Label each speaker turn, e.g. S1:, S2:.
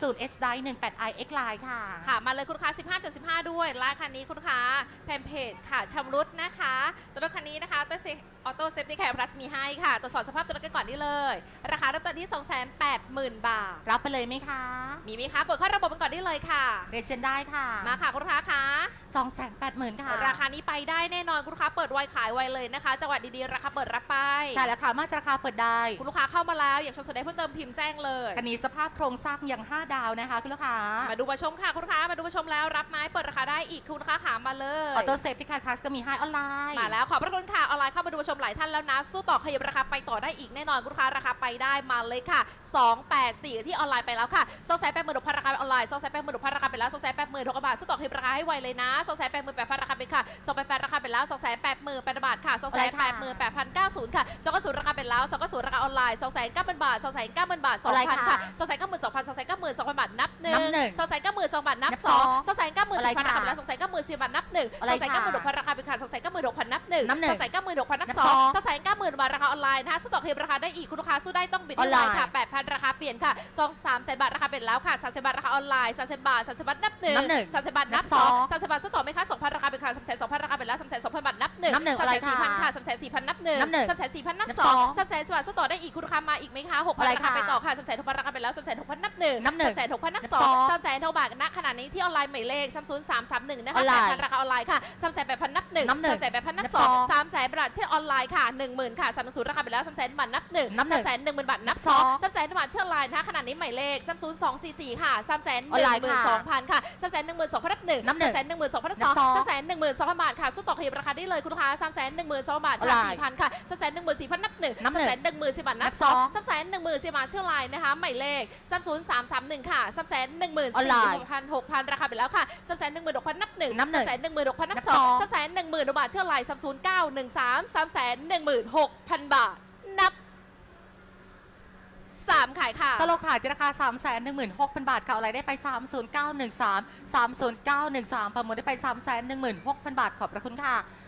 S1: สูตร S d i 18 i X Line ค่ะ
S2: ค่ะ มาเลยคุณค้า 15.15 ด้วยและคันนี้คุณค้าแพมเพจค่ะชำรุดนะคะ ตัวรถคันนี้นะคะตัว ออโต้เซฟตี้แคร์พลัสมีให้ค่ะ ตรวจสอบสภาพตัวรถกันก่อนได้เลย ราคาเริ่มต้นที่ 280,000 บาท
S1: รับไปเลยไหมคะ
S2: มีไหมคะเปิดเข้าระบบกันก่อนได้เลยค่ะ
S1: เรเชนได้ค่ะ
S2: มาค่ะคุณค้าคะ
S1: 280,000ค่ะ
S2: ราคานี้ไปได้แน่นอนคุณลูกค้าเปิดไวขายไวเลยนะคะ จังหวัดดีๆ ราคาเปิดรับไป
S1: ใช่แล้วค่ะ มาตรราคาเปิดได้
S2: คุณลูกค้าเข้ามาแล้วอยากชมสนใจเพิ่มเติมพิมพ์แจ้งเลย
S1: คันนี้สภาพโครงสร้างอย่าง 5 ดาวนะคะคุณลูกค้า
S2: มาดูมาชมค่ะคุณลูกค้ามาดูมาชมแล้วรับไม้เปิดราคาได้อีกคุณลูกค้าขามาเลย
S1: ออโต้เซฟที่คาร์พลัสก็มีให้ออนไลน์
S2: มาแล้วขอบพระคุณค่ะออนไลน์เข้ามาดูมาชมหลายท่านแล้วนะ สู้ต่อขยับราคาไปต่อได้อีกแน่นอนคุณลูกค้าราคาไปได้มาเลยค่ะ 284 ที่ออนไลน์ไปแล้วค่ะ2 8 0 0 0 0พันราคาออนไลน์2 8 0 0 0 0พันราคาไปแล้ว2 8 0 0 0 0บาทสู้ต่อขยับราคาให้ไวเลยนะ2 8 8 0 0 0ราคาไปค่ะ2 8 8ราคาไปแล้ว2 8 8 0 0 0บาทค่ะ2 8 8 0 0 0 8,090ค่ะ2 9 0ราคาไปแล้ว2 9 0ราคาออนไลน์2 9 0 0 0บาท2 9 0 0 0บาท
S1: ออนไลน์
S2: 2,000
S1: ค่ะ
S2: ค่ะ2 9 2 0 0 2 2 9 2 0 0บาทนับหนึ่
S1: นับหนึ่
S2: ง
S1: ง
S2: 2 9 2 0 0บาทนับ
S1: นับ
S2: ส
S1: ส
S2: อ
S1: องง
S2: 2 9 9 0 0
S1: อะไร
S2: 0บาท
S1: ค่ะ
S2: ไปแล้ว2 9 0 0 0บาทนับหนึ่ง
S1: อะไร
S2: 2 9
S1: ค่ะ
S2: 9 0 0ราคาไปค่ะ2 9 9 0 0นับหนึ่ ง
S1: นับหนึ่ง
S2: 2 9 9 0 0นับ
S1: นับ
S2: ส
S1: ส
S2: อ
S1: องง
S2: 2 9 0 0 0บาทราคาออนไลน์นะคะสู้ต่อเคลมราคาได้อีกคุณลูกค้าสู้ได้ต้องบิด
S1: ออนไลน์
S2: ค่ะ8,000ราคาเปลี่ยนค่ะ2 3แสนบาทราคาเป็นแล้วค่ะ30บาทราคาออนไลน์30บาท30บาทนับหนึ่ง
S1: นับหนึ่ง
S2: 30บาทนับ
S1: นับ
S2: ส
S1: ส
S2: อ
S1: องง
S2: 30บาทสู้ต่อไหมคะ2,000ราคาเป็นค่ะ3 2 0 0 0ราคาเป็นแล้ว3 2 0 0 0บาทนับหนึ่ง
S1: นับหนึ่งอะไร
S2: 3 4 0 0 0
S1: ค่ะ
S2: ค่ะ3 4 0 0 0นับหนึ่ง
S1: นับหนึ่ง
S2: 3 4 0 0 0นับ
S1: นับ
S2: ส
S1: ส
S2: อ
S1: องง
S2: 3 4 0 0 0บาทสู้ต่อได้อีกคุณลูกค้ามาอีกไหมคะ6,000
S1: อะไร
S2: ราคา
S1: ค่ะ
S2: ไปต่อค่ะ3 6 0 0 0ราคาเป็นแล้ว3 6 0 0 0นับหนึ่ง
S1: นับหนึ่ง
S2: 3 6 0 0นับ
S1: นับ
S2: สอง
S1: สอง
S2: 3แสนเท่าบาทณขณะนี้ที่ออนไลน์หมายเลข3 0 3 3 1นะคะ
S1: ออนไลน์
S2: 8,000ราคาออนไลน์ค่ะ3แสน8,000นับหนึ่ง
S1: นับหนึ่ง
S2: 3แสน8,000นับ
S1: นับ
S2: สอง
S1: สอง
S2: สามแสนบาทที่ออนไลน์ค่ะ10,000ค่ะ3 0ราคาไปแล้ว3แสนบาทนับหนึ่ง
S1: นับหนึ่ง
S2: 3แสนหนึ่งหมื่นบาทนับ
S1: นับ
S2: ส
S1: ส
S2: อ
S1: องง
S2: สามแสนบาทที่ออนไลน์นะคะขณะนี้หมายเลข3 0 2 4 4ค่ะ3แสน
S1: ออนไลน์
S2: หมื่น
S1: ค่ะ
S2: สองพันค่ะ3แสนหนึ่งหมื่นสองพันนับหนึ่ง
S1: นับหนึ่ง
S2: 3แสนหนึ่งหมื่นสองพันนับ
S1: นั
S2: สอบง
S1: สอง
S2: 3แสนหนึ่งหมื่นสองพันบาทค่ะสู้ต่อขยับราคาได้เลยคุณลูกค้า3แสนหนึ่งหมื่นสองบาท
S1: ออนไล
S2: ค่ะ
S1: น์
S2: สี่พันค่ะ3แสนหนึ่งหมื่นสี่พันนับหนึ่ง
S1: นับหนึ่ง
S2: 3แสนหนึ่งหมื่นสี่บาทนั
S1: นั
S2: บบส
S1: ส
S2: อ
S1: องง
S2: 3แสนหนึ่งหมื่นสี่บาทชื่อไลน์นะคะหมายเลข3 0 3 3 1ค่ะ3แสนหนึ่งหมื่น
S1: ออน
S2: สี่
S1: ไลน์
S2: หกพันหกพันราคาไปแล้วค่ะ3แสนหนึ่งหมื่นหกพันนับหนึ่ง
S1: นับหนึ่ง
S2: 3แสนหนึ่งหมื่นหกพันนับ
S1: นับ
S2: สอง
S1: สอง
S2: 3แสนหนึ่งหมื่นบาทเชื่อไลน์3 0 9 1 3 3แสนหนึ่งหมื่นหกพันบาทนับ สามขายค่ะ
S1: ตลกขายที่ราคา 3 1 6 0 0 0 บาทค่ะเอาอะไรได้ไป 30913 30913 ประมูลได้ไป 3 1 6 0 0 0 บาท ขอบพระคุณค่ะ